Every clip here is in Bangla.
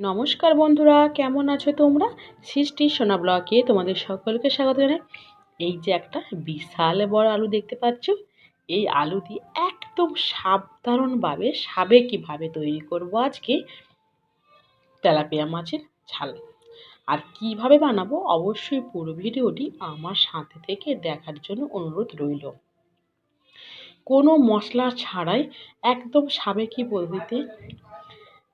নমস্কার বন্ধুরা, কেমন আছো তোমরা? সৃষ্টি সোনা ব্লকে তোমাদের সকলকে স্বাগত জানাই। এই যে একটা বিশাল বড় আলু দেখতে পাচ্ছ। এই আলু দিয়ে একদম সাধারণভাবে সাবেকিভাবে তৈরি করব আজকে। তেলাপিয়া মাছের ঝাল। আর কীভাবে বানাবো অবশ্যই পুরো ভিডিওটি আমার সাথে থেকে দেখার জন্য অনুরোধ রইল। কোনো মশলা ছাড়াই একদম সাবেকি পদ্ধতিতে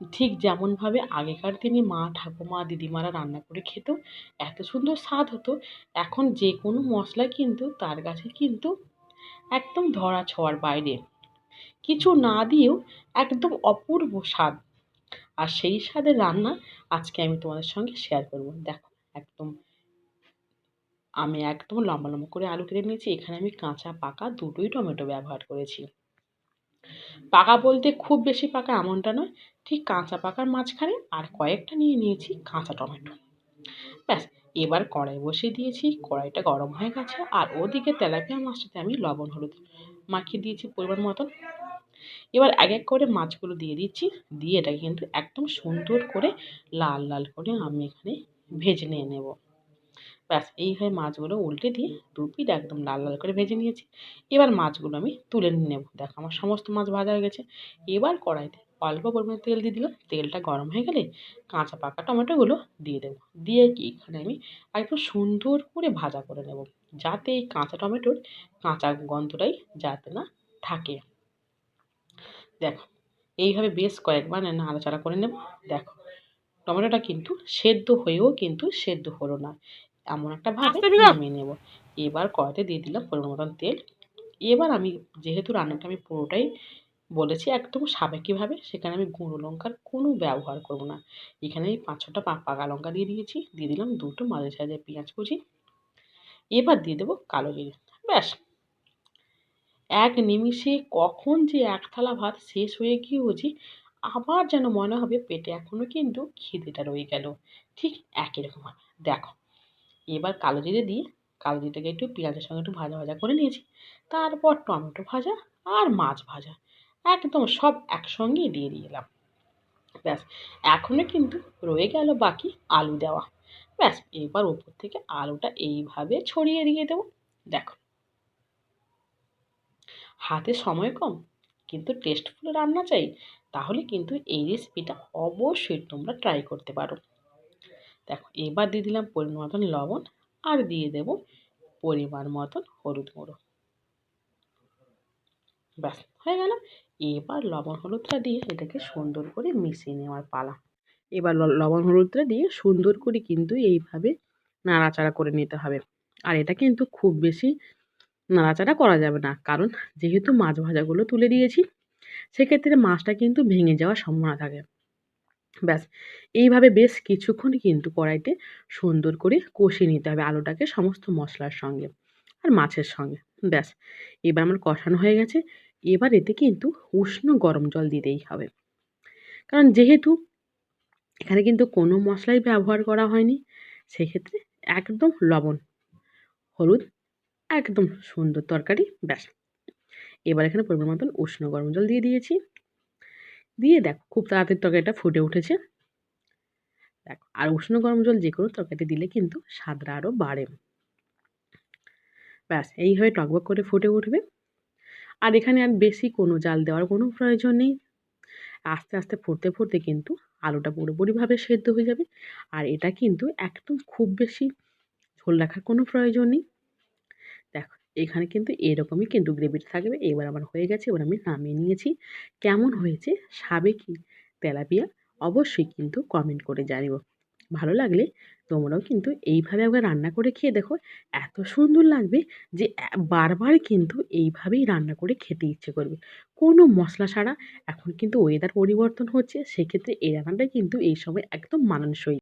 ঠিক যেমনভাবে আগেকার দিনে মা, ঠাকুমা, দিদিমারা রান্না করে খেত, এত সুন্দর স্বাদ হতো। এখন যে কোনো মশলা কিন্তু তার কাছে কিন্তু একদম ধরা ছোঁয়ার বাইরে। কিছু না দিয়েও একদম অপূর্ব স্বাদ। আর সেই স্বাদের রান্না আজকে আমি তোমাদের সঙ্গে শেয়ার করব। দেখো, একদম আমি একদম লম্বা লম্বা করে আলু কেটে নিয়েছি। এখানে আমি কাঁচা পাকা দুটোই টমেটো ব্যবহার করেছি। পাকা বলতে খুব বেশি পাকা এমনটা নয় ঠিক কাঁচা পাকার মাঝখানে আর কয়েকটা নিয়ে নিয়েছি কাঁচা টমেটো। ব্যাস, এবার কড়াই বসিয়ে দিয়েছি, কড়াইটা গরম হয়ে গেছে আর ওদিকে তেলাপিয়া মাছটাতে আমি লবণ, হলুদ মাখিয়ে দিয়েছি পরিমাণ মতন। এবার এক এক করে মাছগুলো দিয়ে দিচ্ছি, দিয়ে এটাকে কিন্তু একদম সুন্দর করে লাল লাল করে আমি এখানে ভেজে নিয়ে নেব। ব্যাস, এইভাবে মাছগুলো উল্টে দিয়ে দুপিট একদম লাল লাল করে ভেজে নিয়েছি। এবার মাছগুলো আমি তুলে নিয়ে নেব। দেখো, আমার সমস্ত মাছ ভাজা হয়ে গেছে। এবার কড়াইতে অল্প পরিমাণে তেল দিয়ে দিলাম। তেলটা গরম হয়ে গেলে কাঁচা পাকা টমেটোগুলো দিয়ে দেবো। দিয়ে কি এখানে আমি একদম সুন্দর করে ভাজা করে নেব যাতে এই কাঁচা টমেটোর কাঁচা গন্ধটাই যাতে না থাকে। দেখো এইভাবে বেশ কয়েকবার নাড়াচাড়া করে নেব। দেখো টমেটোটা কিন্তু সেদ্ধ হয়েও কিন্তু সেদ্ধ হলো না। এমন একটা ভাবে নামিয়ে নেব। এবার কড়াইতে দিয়ে দিলাম পরিমাণ মতন তেল। এবার আমি যেহেতু রান্নাটা আমি পুরোটাই বলেছি, একদম সাবেকিভাবে সেখানে আমি গুঁড়ো লঙ্কার কোনো ব্যবহার করব না। এখানে আমি পাঁচ ছটা পাকা লঙ্কা দিয়ে দিয়েছি, দিয়ে দিলাম দুটো মাঝে সাইজের পেঁয়াজ কুচি। এবার দিয়ে দেবো কালো জিরে। ব্যাস। এক নিমিষে কখন যে এক থালা ভাত শেষ হয়ে গিয়েছি আবার যেন মনে হবে পেটে এখনও কিন্তু খিদেটা রয়ে গেল। ঠিক একই রকম দেখো, এবার কালো জিরে দিয়ে, কালো জিরেটাকে একটু পেঁয়াজের সঙ্গে একটু ভাজা ভাজা করে নিয়েছি। তারপর টমেটো ভাজা আর মাছ ভাজা। একদম সব একসঙ্গেই দিয়ে দিলাম। ব্যাস এখনও কিন্তু রয়ে গেল বাকি আলু দেওয়া। ব্যাস, এবার ওপর থেকে আলুটা এইভাবে ছড়িয়ে দিয়ে দেবো। দেখো। হাতে সময় কম, কিন্তু টেস্টফুল রান্না চাই, তাহলে কিন্তু এই রেসিপিটা অবশ্যই তোমরা ট্রাই করতে পারো। দেখো, এবার দিয়ে দিলাম পরিমাণ মতন লবণ আর দিয়ে দেব পরিমাণ মতন হলুদ গুঁড়ো। ব্যাস, হয়ে গেল। এবার লবণ হলুদটা দিয়ে এটাকে সুন্দর করে মিশিয়ে নেওয়ার পালা। এবার লবণ হলুদটা দিয়ে সুন্দর করে কিন্তু এইভাবে নাড়াচাড়া করে নিতে হবে। আর এটা কিন্তু খুব বেশি নাড়াচাড়া করা যাবে না। কারণ যেহেতু মাছ ভাজাগুলো তুলে দিয়েছি, সেক্ষেত্রে মাছটা কিন্তু ভেঙে যাওয়ার সম্ভাবনা থাকে। ব্যাস, এইভাবে বেশ কিছুক্ষণ কিন্তু কড়াইতে সুন্দর করে কষিয়ে নিতে হবে আলুটাকে সমস্ত মশলার সঙ্গে আর মাছের সঙ্গে। ব্যাস, এবার আমার কষানো হয়ে গেছে। এবার এতে কিন্তু উষ্ণ গরম জল দিতেই হবে। কারণ যেহেতু এখানে কিন্তু কোনো মশলাই ব্যবহার করা হয়নি, সেক্ষেত্রে একদম লবণ, হলুদ, একদম সুন্দর তরকারি, ব্যাস। এবার এখানে পরিমাণ মতন উষ্ণ গরম জল দিয়ে দিয়েছি। দিয়ে দেখো, খুব তাড়াতাড়ি তরকারিটা ফুটে উঠেছে। দেখো, আর উষ্ণ গরম জল যে কোনো তরকারিতে দিলে কিন্তু স্বাদটা আরও বাড়ে। ব্যাস, এইভাবে টকবক করে ফুটে উঠবে। আর এখানে আর বেশি কোনো জাল দেওয়ার কোনো প্রয়োজন নেই। আস্তে আস্তে ফুটতে ফুটতে কিন্তু আলুটা পুরোপুরিভাবে সেদ্ধ হয়ে যাবে। আর এটা কিন্তু একদম খুব বেশি ঝোল রাখার কোনো প্রয়োজন নেই। দেখো, এখানে কিন্তু এরকমই কিন্তু গ্রেভিটা থাকবে। এবার আমার হয়ে গেছে, এবার আমি নামিয়ে নিয়েছি। কেমন হয়েছে সাবেকি তেলাপিয়া অবশ্যই কিন্তু কমেন্ট করে জানিও। ভালো লাগলে তোমরাও কিন্তু এইভাবে একবার রান্না করে খেয়ে দেখো। এত সুন্দর লাগবে যে বারবার কিন্তু এইভাবেই রান্না করে খেতে ইচ্ছে করবে। কোনো মশলা ছাড়া এখন কিন্তু ওয়েদার পরিবর্তন হচ্ছে, সেক্ষেত্রে এই রান্নাটা কিন্তু এই সময় একদম মানানসই।